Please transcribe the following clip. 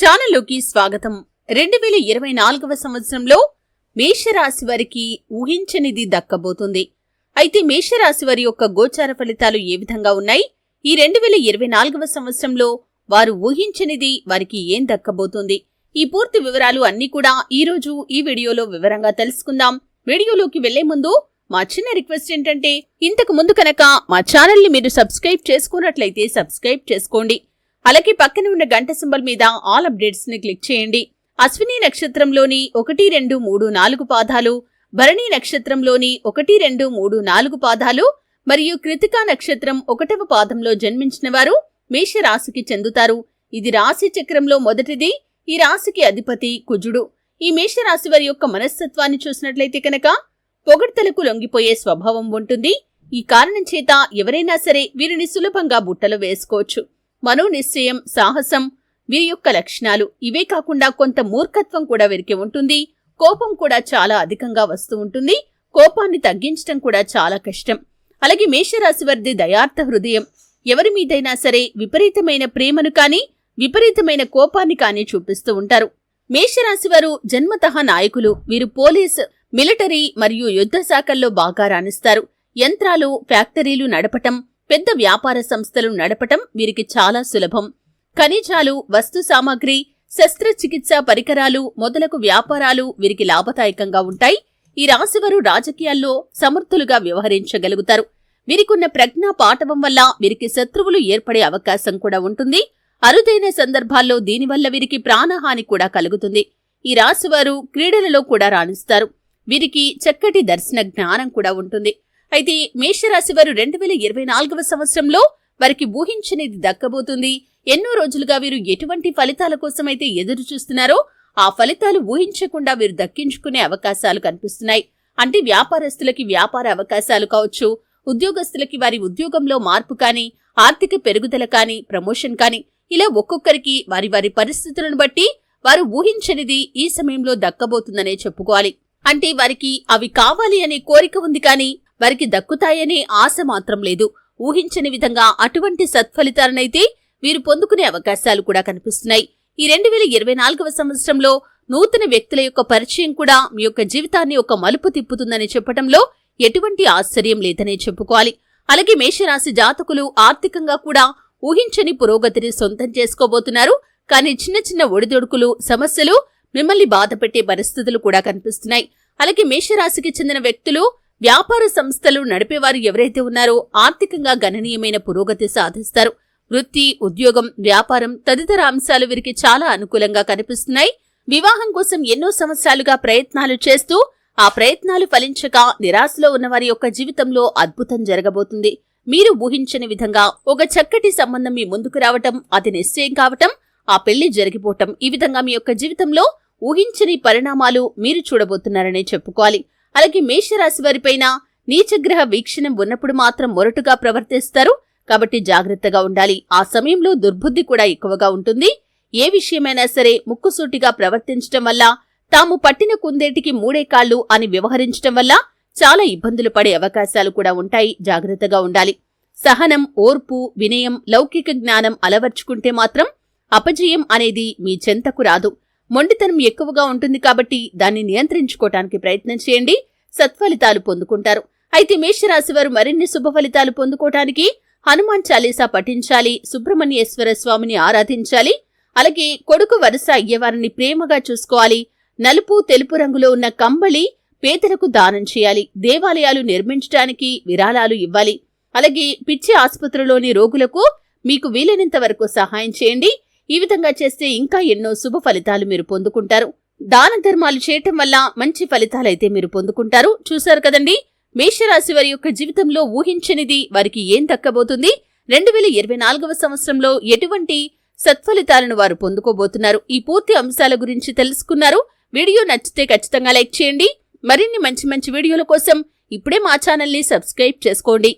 ఛానల్లోకి స్వాగతం. రెండు వేల ఇరవై నాలుగవ సంవత్సరంలో మేషరాశి వారికి ఊహించనిది దక్కబోతుంది. అయితే మేషరాశి వారి యొక్క గోచార ఫలితాలు ఏ విధంగా ఉన్నాయి? ఈ రెండు వేల ఇరవై నాలుగవ సంవత్సరంలో వారు ఊహించనిది వారికి ఏం దక్కబోతుంది? ఈ పూర్తి వివరాలు అన్ని కూడా ఈ రోజు ఈ వీడియోలో వివరంగా తెలుసుకుందాం. వీడియోలోకి వెళ్ళే ముందు మా చిన్న రిక్వెస్ట్ ఏంటంటే ఇంతకు ముందు కనుక మా ఛానల్ని మీరు సబ్స్క్రైబ్ చేసుకున్నట్లయితే సబ్స్క్రైబ్ చేసుకోండి. అలాగే పక్కన ఉన్న గంట సింబల్ మీద ఆల్ అప్డేట్స్ని క్లిక్ చేయండి. అశ్విని నక్షత్రంలోని ఒకటి రెండు మూడు నాలుగు పాదాలు భరణి నక్షత్రంలోని ఒకటి రెండు మూడు నాలుగు పాదాలు మరియు కృతికా నక్షత్రం ఒకటవ పాదంలో జన్మించిన వారు మేషరాశికి చెందుతారు. ఇది రాశి చక్రంలో మొదటిది. ఈ రాశికి అధిపతి కుజుడు. ఈ మేషరాశి వారి యొక్క మనస్తత్వాన్ని చూసినట్లయితే కనుక పొగడ్తలకు లొంగిపోయే స్వభావం ఉంటుంది. ఈ కారణం చేత ఎవరైనా సరే వీరిని సులభంగా బుట్టలో వేసుకోవచ్చు. మనోనిశ్చయం సాహసం వీరి యొక్క లక్షణాలు. ఇవే కాకుండా కొంత మూర్ఖత్వం కూడా వీరికి ఉంటుంది. కోపం కూడా చాలా అధికంగా వస్తూ ఉంటుంది. కోపాన్ని తగ్గించడం కూడా చాలా కష్టం. అలాగే మేషరాశి వారిది దయార్థ హృదయం. ఎవరి మీదైనా సరే విపరీతమైన ప్రేమను కానీ విపరీతమైన కోపాన్ని కానీ చూపిస్తూ ఉంటారు. మేషరాశి వారు జన్మతః నాయకులు. వీరు పోలీస్ మిలిటరీ మరియు యుద్ధ శాఖల్లో బాగా రాణిస్తారు. యంత్రాలు ఫ్యాక్టరీలు నడపటం పెద్ద వ్యాపార సంస్థలు నడపటం వీరికి చాలా సులభం. ఖనిజాలు వస్తు సామాగ్రి శస్త్రచికిత్స పరికరాలు మొదలగు వ్యాపారాలు వీరికి లాభదాయకంగా ఉంటాయి. ఈ రాశివారు రాజకీయాల్లో సమర్థులుగా వ్యవహరించగలుగుతారు. వీరికున్న ప్రజ్ఞా పాఠవం వల్ల వీరికి శత్రువులు ఏర్పడే అవకాశం కూడా ఉంటుంది. అరుదైన సందర్భాల్లో దీనివల్ల వీరికి ప్రాణహాని కూడా కలుగుతుంది. ఈ రాశివారు క్రీడలలో కూడా రాణిస్తారు. వీరికి చక్కటి దర్శన జ్ఞానం కూడా ఉంటుంది. అయితే మేషరాశి వారు రెండు వేల ఇరవై నాలుగవ సంవత్సరంలో వారికి ఊహించనిది దక్కబోతుంది. ఎన్నో రోజులుగా వీరు ఎటువంటి ఫలితాల కోసమైతే ఎదురు చూస్తున్నారో ఆ ఫలితాలు ఊహించకుండా వీరు దక్కించుకునే అవకాశాలు కనిపిస్తున్నాయి. అంటే వ్యాపారస్తులకి వ్యాపార అవకాశాలు కావచ్చు ఉద్యోగస్తులకి వారి ఉద్యోగంలో మార్పు కానీ ఆర్థిక పెరుగుదల కానీ ప్రమోషన్ కానీ ఇలా ఒక్కొక్కరికి వారి వారి పరిస్థితులను బట్టి వారు ఊహించనిది ఈ సమయంలో దక్కబోతుందనే చెప్పుకోవాలి. అంటే వారికి అవి కావాలి అనే కోరిక ఉంది కానీ వారికి దక్కుతాయనే ఆశ మాత్రం లేదు. ఊహించని విధంగా అటువంటి సత్ఫలితాలనైతే వీరు పొందుకునే అవకాశాలు కూడా కనిపిస్తున్నాయి. ఈ రెండు వేల ఇరవై నాలుగవ సంవత్సరంలో నూతన వ్యక్తుల యొక్క పరిచయం కూడా మీ యొక్క జీవితాన్ని ఒక మలుపు తిప్పుతుందని చెప్పడంలో ఎటువంటి ఆశ్చర్యం లేదనే చెప్పుకోవాలి. అలాగే మేషరాశి జాతకులు ఆర్థికంగా కూడా ఊహించని పురోగతిని సొంతం చేసుకోబోతున్నారు. కానీ చిన్న చిన్న ఒడిదొడుకులు సమస్యలు మిమ్మల్ని బాధపెట్టే పరిస్థితులు కూడా కనిపిస్తున్నాయి. అలాగే మేషరాశికి చెందిన వ్యక్తులు వ్యాపార సంస్థలు నడిపేవారు ఎవరైతే ఉన్నారో ఆర్థికంగా గణనీయమైన పురోగతి సాధిస్తారు. వృత్తి ఉద్యోగం వ్యాపారం తదితర అంశాలు వీరికి చాలా అనుకూలంగా కనిపిస్తున్నాయి. వివాహం కోసం ఎన్నో సంవత్సరాలుగా ప్రయత్నాలు చేస్తూ ఆ ప్రయత్నాలు ఫలించక నిరాశలో ఉన్న వారి యొక్క జీవితంలో అద్భుతం జరగబోతుంది. మీరు ఊహించని విధంగా ఒక చక్కటి సంబంధం మీ ముందుకు రావటం అది నిశ్చయం కావటం ఆ పెళ్ళి జరిగిపోవటం ఈ విధంగా మీ యొక్క జీవితంలో ఊహించని పరిణామాలు మీరు చూడబోతున్నారనే చెప్పుకోవాలి. అలాగే మేషరాశి వారిపైన నీచగ్రహ వీక్షణం ఉన్నప్పుడు మాత్రం మొరటుగా ప్రవర్తిస్తారు. కాబట్టి జాగ్రత్తగా ఉండాలి. ఆ సమయంలో దుర్బుద్ధి కూడా ఎక్కువగా ఉంటుంది. ఏ విషయమైనా సరే ముక్కుసూటిగా ప్రవర్తించటం వల్ల తాము పట్టిన కుందేటికి మూడే కాళ్ళు అని వ్యవహరించటం వల్ల చాలా ఇబ్బందులు పడే అవకాశాలు కూడా ఉంటాయి. జాగ్రత్తగా ఉండాలి. సహనం ఓర్పు వినయం లౌకిక జ్ఞానం అలవర్చుకుంటే మాత్రం అపజయం అనేది మీ చెంతకు రాదు. మొండితనం ఎక్కువగా ఉంటుంది కాబట్టి దాన్ని నియంత్రించుకోవటానికి ప్రయత్నం చేయండి. సత్ఫలితాలు పొందుకుంటారు. అయితే మేషరాశి వారు మరిన్ని శుభ ఫలితాలు పొందుకోవటానికి హనుమాన్ చాలీసా పఠించాలి సుబ్రహ్మణ్యేశ్వర స్వామిని ఆరాధించాలి అలాగే కొడుకు వరుస అయ్యేవారిని ప్రేమగా చూసుకోవాలి నలుపు తెలుపు రంగులో ఉన్న కంబళి పేదలకు దానం చేయాలి దేవాలయాలు నిర్మించడానికి విరాళాలు ఇవ్వాలి అలాగే పిచ్చి ఆసుపత్రిలోని రోగులకు మీకు వీలైనంత వరకు సహాయం చేయండి. ఈ విధంగా చేస్తే ఇంకా ఎన్నో శుభ ఫలితాలు మీరు పొందుకుంటారు. దాన ధర్మాలు చేయటం వల్ల మంచి ఫలితాలైతే మీరు పొందుకుంటారు. చూశారు కదండి? మేషరాశి వారి యొక్క జీవితంలో ఊహించనిది వారికి ఏం దక్కబోతుంది? రెండు వేల ఇరవై నాలుగవ సంవత్సరంలో ఎటువంటి సత్ఫలితాలను వారు పొందుకోబోతున్నారు? ఈ పూర్తి అంశాల గురించి తెలుసుకున్నారు. వీడియో నచ్చితే ఖచ్చితంగా లైక్ చేయండి. మరిన్ని మంచి మంచి వీడియోల కోసం ఇప్పుడే మా ఛానల్ని సబ్స్క్రైబ్ చేసుకోండి.